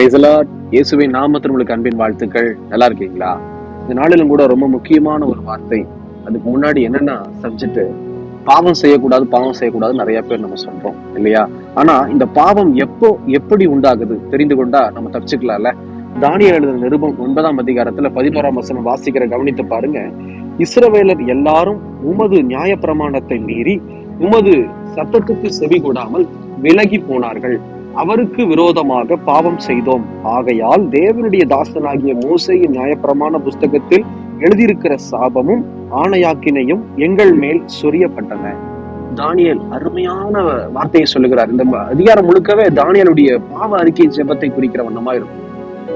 இயேசுவை இயேசுவின் நாமத்தில் உங்களுக்கு அன்பின் வாழ்த்துக்கள். நல்லா இருக்கீங்களா? இந்த நாளிலும் கூட ரொம்ப முக்கியமான ஒரு வார்த்தை. அதுக்கு முன்னாடி என்னன்னா சப்ஜெக்ட் பாவம் செய்யக்கூடாது பாவம் செய்யக்கூடாது நிறைய பேர் நம்ம சொல்றோம் இல்லையா? ஆனா இந்த பாவம் எப்போ எப்படி உண்டாகுது? தெரிந்து கொண்டா நம்ம தப்பிச்சுக்கலாம்ல? தானியல் எழுதின நிருபம் ஒன்பதாம் அதிகாரத்துல பதினோராம் வசனம் வாசிக்கிற கவனித்து பாருங்க. இஸ்ரவேலர் எல்லாரும் உமது நியாய பிரமாணத்தை மீறி உமது சத்தத்துக்கு செவி கூடாமல் விலகி போனார்கள். அவருக்கு விரோதமாக பாவம் செய்தோம். ஆகையால் தேவனுடைய தாசனாகிய மோசையின் நியாயப்பிரமாண புஸ்தகத்தில் எழுதியிருக்கிற சாபமும் ஆணையாக்கினையும் எங்கள் மேல் சொரியப்பட்டன. தானியல் அருமையான வார்த்தையை சொல்லுகிறார். இந்த அதிகாரம் முழுக்கவே தானியலுடைய பாவ அறிக்கை ஜெபத்தை குறிக்கிற வண்ணமா இருக்கும்.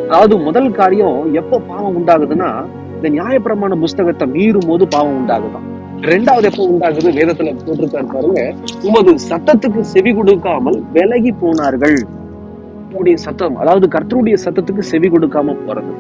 அதாவது முதல் காரியம் எப்போ பாவம் உண்டாகுதுன்னா இந்த நியாயப்பிரமாண புஸ்தகத்தை மீறும் போது பாவம் உண்டாகுதான். ரெண்டாவது எப்போ உண்டாகுது? வேதத்துல போட்டிருக்காரு பாருங்க. உமது சத்தத்துக்கு செவி கொடுக்காமல் விலகி போனார்கள். உங்களுடைய சத்தம் அதாவது கர்த்தருடைய சத்தத்துக்கு செவி கொடுக்காம போறது.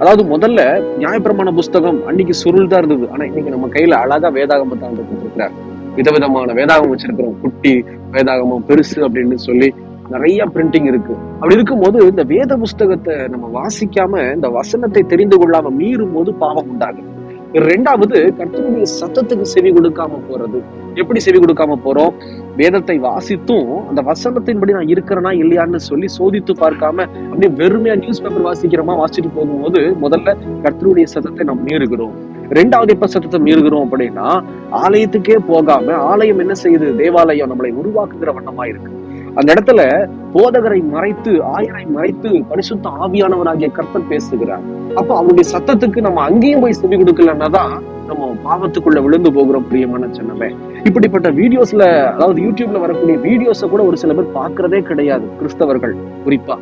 அதாவது முதல்ல நியாயப்பிரமாண புஸ்தகம் அன்னைக்கு சுருள் தான் இருந்தது. ஆனா இன்னைக்கு நம்ம கையில அழகா வேதாகமத்தை தான் கொடுத்துருக்கிறார். விதவிதமான வேதாகம் வச்சிருக்கிறோம். குட்டி வேதாகமம் பெருசு அப்படின்னு சொல்லி நிறைய பிரிண்டிங் இருக்கு. அப்படி இருக்கும்போது இந்த வேத புஸ்தகத்தை நம்ம வாசிக்காம இந்த வசனத்தை தெரிந்து கொள்ளாம மீறும் போது பாவம் உண்டாகுது. ரெண்டாவது கர்த்தருடைய சத்தத்துக்கு செவி கொடுக்காம போறது. எப்படி செவி கொடுக்காம போறோம்? வேதத்தை வாசித்தும் அந்த வசனத்தின்படி நான் இருக்கிறேனா இல்லையான்னு சொல்லி சோதித்து பார்க்காம அப்படியே வெறுமையா நியூஸ் பேப்பர் வாசிக்கிறோமா வாசிட்டு போகும்போது முதல்ல கர்த்தருடைய சத்தத்தை நாம் மீறுகிறோம். ரெண்டாவது இப்ப சத்தத்தை மீறுகிறோம் அப்படின்னா ஆலயத்துக்கே போகாம ஆலயம் என்ன செய்யுது? தேவாலயம் நம்மளை உருவாக்குகிற வண்ணமா இருக்கு அந்த இடத்துல போதகரை மறைத்து ஆயரை மறைத்து பரிசுத்த ஆவியானவராகிய கர்த்தர் பேசுகிறார். அப்ப அவருடைய சத்தத்துக்கு நம்ம அங்கேயும் போய் செவி கொடுக்கலன்னா தான் நம்ம பாவத்துக்குள்ள விழுந்து போகிறோம் பிரியமான சின்னமே இப்படிப்பட்ட வீடியோஸ்ல அதாவது யூடியூப்ல வரக்கூடிய வீடியோஸை கூட ஒரு சில பேர் பாக்குறதே கிடையாது கிறிஸ்தவர்கள். குறிப்பா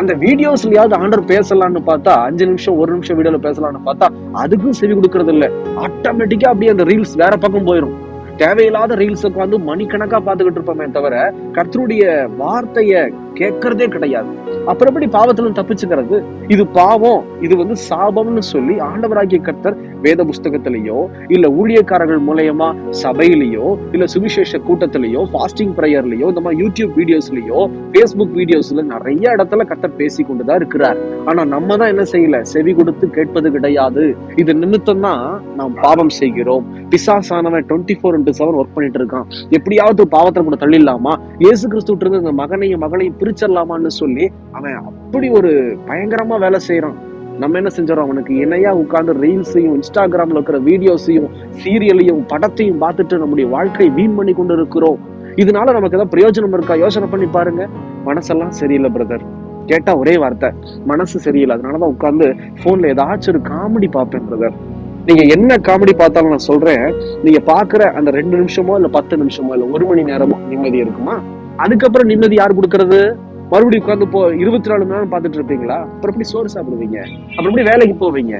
அந்த வீடியோஸ்லயாவது ஆண்டர் பேசலாம்னு பார்த்தா அஞ்சு நிமிஷம் ஒரு நிமிஷம் வீடியோல பேசலாம்னு பார்த்தா அதுக்கும் செவி கொடுக்கறது இல்ல ஆட்டோமேட்டிக்கா அப்படியே அந்த ரீல்ஸ் வேற பக்கம் போயிடும் தேவையில்லாத ரீல்ஸ் உட்காந்து மணிக்கணக்கா பார்த்துக்கிட்டு இருப்போமே தவிர கர்த்தருடைய வார்த்தைய கேட்கறதே கிடையாது. அப்புறம் எப்படி பாவத்துல தப்பிச்சுக்கிறது? இது பாவம் இது வந்து சாபம்னு சொல்லி ஆண்டவராகிய கர்த்தர் வேத புஸ்தகத்திலேயோ இல்ல ஊழியக்காரர்கள் மூலயமா சபையிலேயோ இல்ல சுவிசேஷ கூட்டத்திலேயோ ஃபாஸ்டிங் ப்ரேயர்லயோ இந்த மாதிரி யூடியூப் வீடியோஸ்லயோ ஃபேஸ்புக் வீடியோஸ்ல நிறைய இடத்துல கர்த்தர் பேசி கொண்டுதான் இருக்கிறார். ஆனா நம்ம தான் என்ன செய்யல? செவி கொடுத்து கேட்பது கிடையாது. இது நிமித்தம் தான் நாம் பாவம் செய்கிறோம். பிசாசானவன் twenty four into seven work பண்ணிட்டு இருக்கான். எப்படியாவது பாவத்தை கூட தள்ளிடலாமா? இயேசு கிறிஸ்து இருந்து இந்த மகனையும் மகளையும் பிரிச்சிடலாமான்னு சொல்லி அவன் அப்படி ஒரு பயங்கரமா வேலை செய்யறான். நம்ம என்ன செஞ்சிடறோம் அவனுக்கு இணையா உட்கார்ந்து ரீல்ஸையும் இன்ஸ்டாகிராம்ல இருக்கிற வீடியோஸையும் சீரியலையும் படத்தையும் பார்த்துட்டு நம்முடைய வாழ்க்கையை வீண் பண்ணி கொண்டு இருக்கிறோம் இதனால நமக்கு ஏதாவது பிரயோஜனம் இருக்கா? யோசனை பண்ணி பாருங்க. மனசெல்லாம் சரியில்லை பிரதர் கேட்டா ஒரே வார்த்தை. மனசு சரியில்லை. அதனாலதான் உட்கார்ந்து போன்ல ஏதாச்சும் ஒரு காமெடி பார்ப்பேன் பிரதர் நீங்க என்ன காமெடி பார்த்தாலும் நான் சொல்றேன். நீங்க பாக்குற அந்த ரெண்டு நிமிஷமோ இல்ல பத்து நிமிஷமோ இல்ல ஒரு மணி நேரமோ நிம்மதி இருக்குமா? அதுக்கப்புறம் நிம்மதி யார் கொடுக்கறது? மறுபடியும் உட்காந்து போ இருபத்தி நாலு மணி நேரம் பார்த்துட்டு இருப்பீங்களா? அப்புறம் எப்படி சோறு சாப்பிடுவீங்க? அப்புறம் எப்படி வேலைக்கு போவீங்க?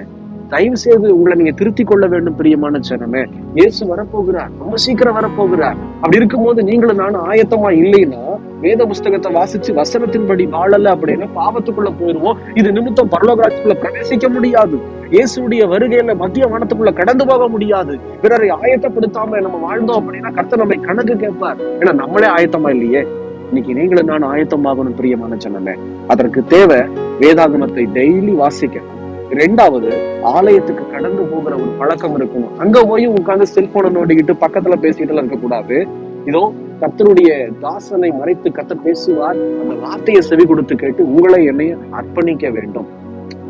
தயவு செய்து உங்களை நீங்க திருத்தி கொள்ள வேண்டும் பிரியமான ஜனமே. இயேசு வரப்போகிறார். ரொம்ப சீக்கிரம் வரப்போகிறார். அப்படி இருக்கும்போது நீங்களும் நானும் ஆயத்தமா இல்லைன்னா வேத புஸ்தகத்தை வாசிச்சு வசனத்தின்படி வாழல அப்படின்னா பாவத்துக்குள்ள போயிருவோம். இது நிமித்தம் பரலோகராட்சிக்குள்ள பிரவேசிக்க முடியாது. இயேசுடைய வருகையில மத்திய வனத்துக்குள்ள கடந்து போக முடியாது. பிறரை ஆயத்தப்படுத்தாம நம்ம வாழ்ந்தோம் அப்படின்னா கர்த்தர் நம்மை கணக்கு கேட்பார். ஏன்னா நம்மளே ஆயத்தமா இல்லையே. இன்னைக்கு நீங்களும் நான் ஆயத்தமாகணும் பிரியமான சொன்னல அதற்கு தேவை வேதாகமத்தை டெய்லி வாசிக்கணும். ரெண்டாவது ஆலயத்துக்கு கடந்து போகிற ஒரு பழக்கம் இருக்கணும். அங்க போய் உட்கார்ந்து செல்போனை நோண்டிக்கிட்டு பக்கத்துல பேசிட்டு இருக்க கூடாது. இதோ கத்தருடைய தாசனை மறைத்து கத்த பேசுவார். அந்த வார்த்தையை செவி கொடுத்து கேட்டு உங்களை என்னைய அர்ப்பணிக்க வேண்டும்.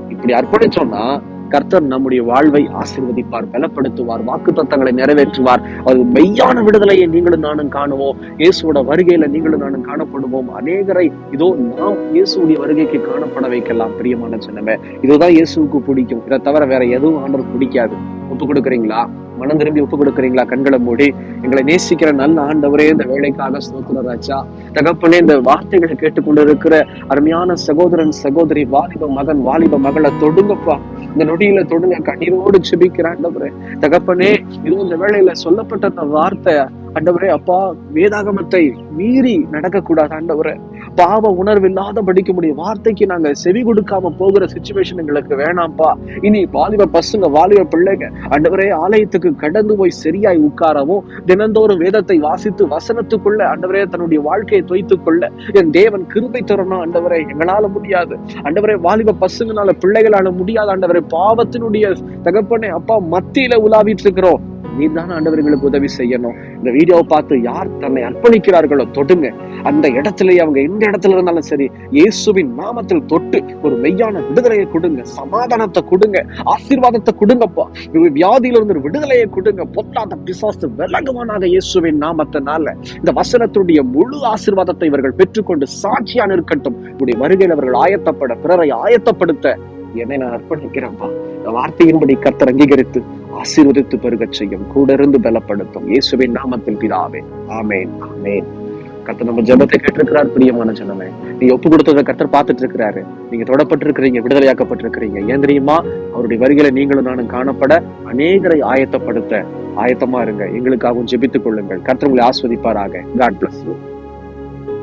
இப்படி அர்ப்பணிச்சோம்னா கர்த்தர் நம்முடைய வாழ்வை ஆசீர்வதிப்பார் பலப்படுத்துவார் வாக்கு தத்தங்களை நிறைவேற்றுவார். அது மெய்யான விடுதலையை நீங்களும் நானும் காணுவோம். இயேசுவோட வருகையில நீங்களும் நானும் காணப்படுவோம். அநேகரை இதோ நாம் இயேசுடைய வருகைக்கு காணப்பட வைக்கலாம் பிரியமான சின்னமே இதுதான் இயேசுவுக்கு பிடிக்கும். இதை தவிர வேற எதுவும் ஆண்டவர் பிடிக்காது. ஒப்பு கொடுக்குறீங்களா? மனம் திரும்பி ஒப்பு கொடுக்குறீங்களா? கண்களை மூடி. எங்களை நேசிக்கிற நல்ல ஆண்டவரே இந்த வேலைக்காக சோத்துனராச்சா தகப்பனே இந்த வார்த்தைகளை கேட்டுக்கொண்டு இருக்கிற அருமையான சகோதரன் சகோதரி வாலிப மகன் வாலிப மகளை தொடுங்கப்பா. இந்த நொடியில தொடுங்க கண்ணீரோடு செபிக்கிற ஆண்டவரே. தகப்பனே இது இந்த வேளையில சொல்லப்பட்ட அந்த வார்த்தை ஆண்டவரே அப்பா வேதாகமத்தை மீறி நடக்க கூடாது ஆண்டவரே. பாவ உணர்வு இல்லாத படிக்க முடியும் வார்த்தைக்கு நாங்க செவி கொடுக்காம போகிற சுச்சுவேஷன் எங்களுக்கு வேணாம்ப்பா. இனி வாலிப பசங்க வாலிப பிள்ளைங்க அண்டவரே ஆலயத்துக்கு கடந்து போய் சரியாய் உட்காரவும் தினந்தோறும் வேதத்தை வாசித்து வசனத்துக்குள்ள அண்டவரே தன்னுடைய வாழ்க்கையை துவைத்துக் கொள்ள என் தேவன் கிருபை தரணும் அண்டவரே எங்களால முடியாது. அண்டவரே வாலிப பசங்களால பிள்ளைகளால முடியாது ஆண்டவரே. பாவத்தினுடைய தகப்பனே அப்பா மத்தியில உலாவிட்டு இருக்கிறோம் நீதான் ஆண்டவர்களுக்கு உதவி செய்யணும். இந்த வீடியோவை பார்த்து யார் தன்னை அர்ப்பணிக்கிறார்களோ தொடுங்க. அந்த இடத்துலயே அவங்க எந்த இடத்துல இருந்தாலும் சரி இயேசுவின் நாமத்தில் தொட்டு ஒரு மெய்யான விடுதலையை கொடுங்க. சமாதானத்தை கொடுங்க. ஆசீர்வாதத்தை கொடுங்கப்பா. வியாதியில இருந்து ஒரு விடுதலையை கொடுங்க. பொத்தாத பிசாசு விலகுவானாக இயேசுவின் நாமத்தினால. இந்த வசனத்துடைய முழு ஆசீர்வாதத்தை இவர்கள் பெற்றுக்கொண்டு சாட்சியா இருக்கட்டும். உடைய வருகையில் அவர்கள் ஆயத்தப்பட பிறரை ஆயத்தப்படுத்த என்னை நான் அர்ப்பணிக்கிறேன்ப்பா வார்த்தையின்படி கர்த்தர் அங்கீகரித்து ஆசீர்வதித்து பெருகச் செய்யும் கூட இருந்து பலப்படுத்தும். இயேசுவின் நாமத்தில் பிதாவே. ஆமேன். ஆமேன். கர்த்தர் நம்ம ஜபத்தை கேட்டிருக்கிறார் பிரியமான ஜனமே. நீங்க ஒப்பு கொடுத்ததை கர்த்தர் பார்த்துட்டு இருக்கிறாரு நீங்க தொடப்பட்டிருக்கிறீங்க விடுதலையாக்கப்பட்டிருக்கிறீங்க. ஏன் தெரியுமா? அவருடைய வரிகளை நீங்களும் நானும் காணப்பட அநேகரை ஆயத்தப்படுத்த ஆயத்தமா இருங்க. எங்களுக்காகவும் ஜெபித்துக் கொள்ளுங்கள். கர்த்தர் உங்களை ஆஸ்வதிப்பாராக. God plus